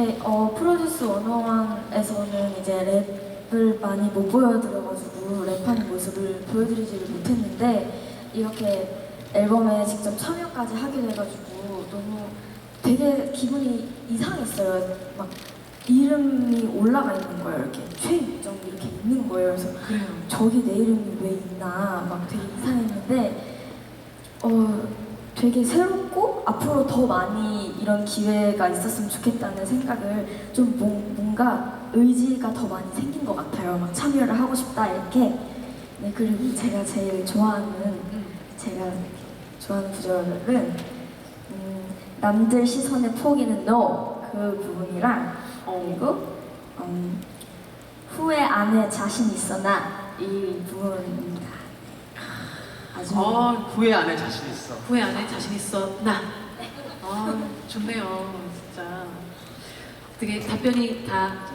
네, 어, 프로듀스 101에서는 이제 랩을 많이 못 보여드려가지고 랩하는 모습을 보여드리지를 못했는데 이렇게 앨범에 직접 참여까지 하게 돼가지고 너무 되게 기분이 이상했어요. 막 이름이 올라가 있는 거예요. 이렇게 최유정 이렇게 있는 거예요. 그래서 그래요. 저기 내 이름이 왜 있나 막 되게 이상했는데 어 되게 새롭고 앞으로 더 많이 이런 기회가 있었으면 좋겠다는 생각을 좀 뭔- 뭔가 의지가 더 많이 생긴 것 같아요. 막 참여를 하고 싶다 이렇게. 네 그리고 제가 제일 좋아하는 음. 제가 좋아하는 구절은 음, 남들 시선에 포기는 no 그 부분이랑 그리고 음, 후회 안해 자신 있어 나 이 부분입니다. 아주 아, 후회 안해 자신 있어. 후회 안해 자신 있어 나. 아 좋네요 진짜. 어떻게 답변이 다